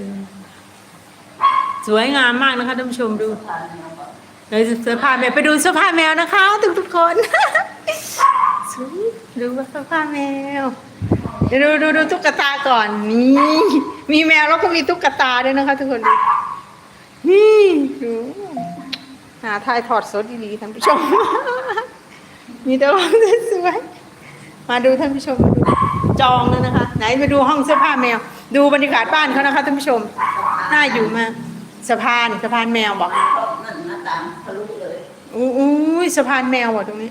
ดูสวยงามมากนะคะท่านผู้ชมดูเลยเสื้อผ้าแมวไปดูเสื้อผ้าแมวนะคะ ทุกทุกๆคนสวยดูเสื้อผ้าแมวเดี๋ยวดูดูดูตุ๊กตาก่อนนี่มีแมวแล้วก็มีตุ๊กตาด้วยนะคะ ทุกคนดูนี่ดูหาทายถอดสดดีๆท่านผู้ชม มีแต่ของสวยๆมาดูท่านผู้ชมมาดูจองแล้วนะคะ ไหนมาดูห้องเสื้อผ้าแมว ดูบรรยากาศบ้านเขานะคะท่านผู้ชม น่าอยู่มากสะพานสะพานแมวบอกนั่นหน้าต่างทะลุเลยอู้อู้ยสะพานแมวอะตรงนี้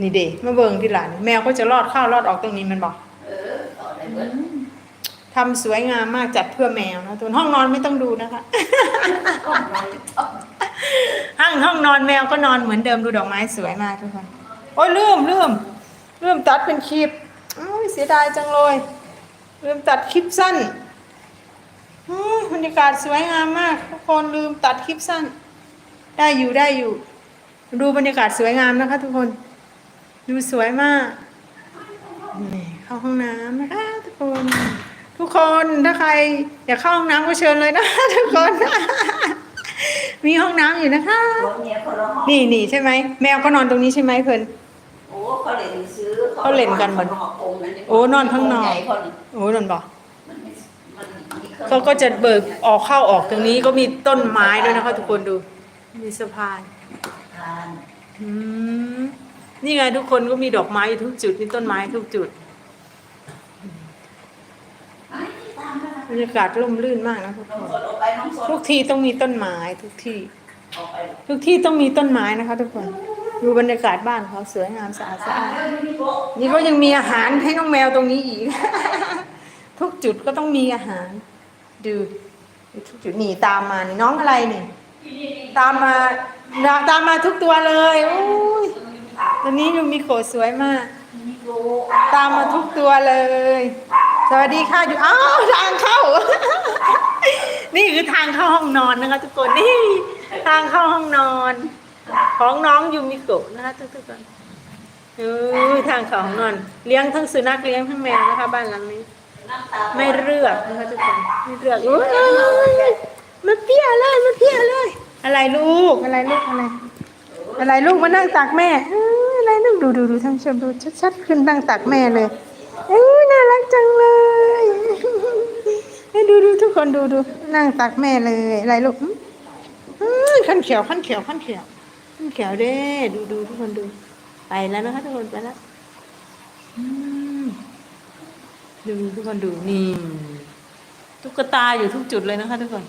นี่เด็มาเบิ่งที่หลานแมวก็จะรอดเข้ารอดออกตรงนี้มันบอกเออต่อได้เบิดทำสวยงามมากจัดเพื่อแมวนะตัวห้องนอนไม่ต้องดูนะคะก็ไม่ต้องห้องห้องนอนแมวก็นอนเหมือนเดิมดูดอกไม้สวยมากทุกคน โอ้ยลืมลืม ลืมตัดเป็นคลิปโอ้ยเสียดายจังเลยลืมตัดคลิปสั้นอื้อบรรยากาศสวยงามมากทุกคนลืมตัดคลิปสั้น ได้อยู่ได้อยู่ ดูบรรยากาศสวยงามนะคะ ทุกคน ดูสวยมากนี่เข้าห้องน้ำนะคะทุกคน ทุกคนถ้าใครอยากเข้าห้องน้ำก็เชิญเลยนะทุกคน มีห้องน้ำอยู่นะคะหัวเมียคนละห้องนี่นี่ใช่ไหมแมวก็นอนตรงนี้ใช่ไหมเพิ่นโอ้ เขาเล่นซื้อเขาเล่นกันหมดโอ้นอนข้างนอกใหญ่คนโอ้นนบอกมันไม่มันมีครื่องเขาก็จะเบิกออกเข้าออกตรงนี้ก็มีต้นไม้ด้วยนะคะทุกคนดู มีสะพานทานอืมนี่ไงทุกคนก็มีดอกไม้อยู่ทุกจุดมีต้นไม้ทุกจุดไอ้ตามมาบรรยากาศร่มรื่นมากนะทุกน้องคนสดออกไปน้องสดทุกที่ต้องมีต้นไม้ทุกที่ออกไปทุกที่ต้องมีต้นไม้นะคะ ทุกคน ดูบรรยากาศบ้านเขาสวยงามสะอาดสะอาดนี่ก็ยังมีอาหารให้น้องแมวตรงนี้อีก ทุกจุดก็ต้องมีอาหาร ดูทุกจุดนี่ตามมานี่น้องอะไรนี่ ตามมาตามมาทุกตัวเลยโอ้ยตัวนี้ยูมิโกะสวยมาก ตามมาทุกตัวเลย สวัสดีค่ะอยู่อ้าวทางเข้า นี่คือทางเข้าห้องนอนนะคะทุกคนนี่ทางเข้าห้องนอน ของน้องยูมิโกะนะคะทุกๆคนเออทางเขาของนอน เลี้ยงทั้งสุนัขเลี้ยงทั้งแมวนะคะ บ้านหลังนี้ ไม่เลือกนะคะทุกคนไม่เลือกโอ้ยมาเปี้ยเลยมาเปี้ยเลย อะไรลูกอะไรลูกอะไร อะไรลูกมานั่งตักแม่เอ้ยอะไรลูกดูดูดูท่านผู้ชมดูชัดๆขึ้นนั่งตักแม่เลยเอ้ยน่ารักจังเลยให้ดูดูทุกคนดูดูนั่งตักแม่เลยอะไรลูกอื้ออื้อขั้นเขียวขั้นเขียวขั้นเขียว ขั้นเขียวเด้ดูดูทุกคนดู ไปแล้วนะคะทุกคนไปแล้วอืมดูทุกคนดูนี่ตุ๊กตาอยู่ทุกจุดเลยนะคะทุกคน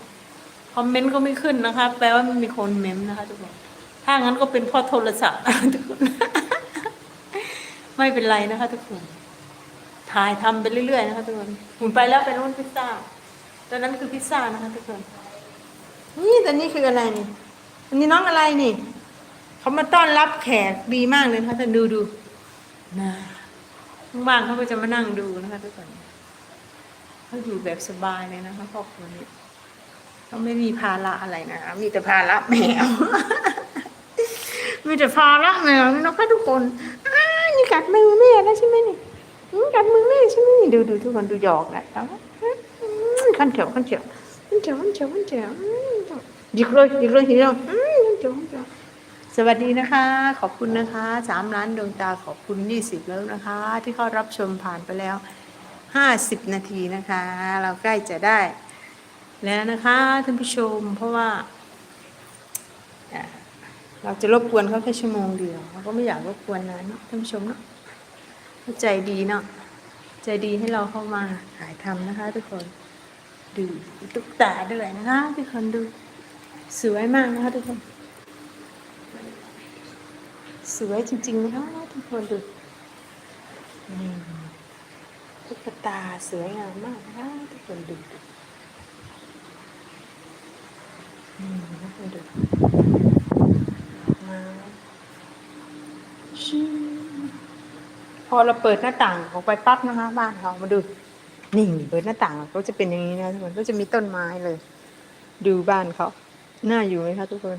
คอมเมนต์ก็ไม่ขึ้นนะคะ แปลว่าไม่มีคนเมมนะคะทุกคนถ้างั้นก็เป็นเพ่อโทรศัพท์ทุกคนไม่เป็นไรนะคะ ทุกคน ถ่ายทำไปเรื่อยๆนะคะทุกคนหุ่นไปแล้วไปโน่นพิซซ่าตอนนั้นคือพิซซ่านะคะ ทุกคน นี่แต่นี่คืออะไรนี่อันนี้น้องอะไรนี่ เขามาต้อนรับแขกดีมากเลยนะคะท่านดูดูนะว่างๆเขาก็จะมานั่งดูนะคะทุกคนเขาอยู่แบบสบายเลยนะคะครอบครัวนี้เขาไม่มีภาระอะไรนะคะมีแต่ภาระแมว มีแต่ภาระแมวนี่นะคะทุกคนอ้านี่กัดมือแม่แล้วใช่ไหมนี่อืมกัดมือแม่ใช่ไหมนี่ดูดูทุกคนดูหยอกนะแล้วขันเขียวขันเขียวขันเขียวขันเขียวขันเขียวอืมหยิกเลยหยิกเลยหยิกเลย สวัสดีนะคะ ขอบคุณนะคะสามล้านดวงตาขอบคุณยี่สิบแล้วนะคะ ที่เข้ารับชมผ่านไปแล้วห้าสิบนาทีนะคะ เราใกล้จะได้ แล้วนะคะท่านผู้ชมเพราะว่า เราจะรบกวนเขาแค่ชั่วโมงเดียวเราก็ไม่อยากรบกวนนานเนาะท่านผู้ชมเนาะใจดีเนาะใจดีให้เราเข้ามาถ่ายทำนะคะ ทุกคนดูตุ๊กตาด้วยนะคะ ทุกคนดูสวยมากนะคะทุกคน สวยจริงๆนะคะทุกคนดูนี่ตุ๊กตาสวยงามมากนะคะทุกคนดูนี่ทุกคนดูมาชิพอเราเปิดหน้าต่างออกไปปั๊บนะคะ บ้านเรามาดูนี่เปิดหน้าต่างก็จะเป็นอย่างนี้นะทุกคนก็จะมีต้นไม้เลย ดูบ้านเขาน่าอยู่ไหมคะทุกคน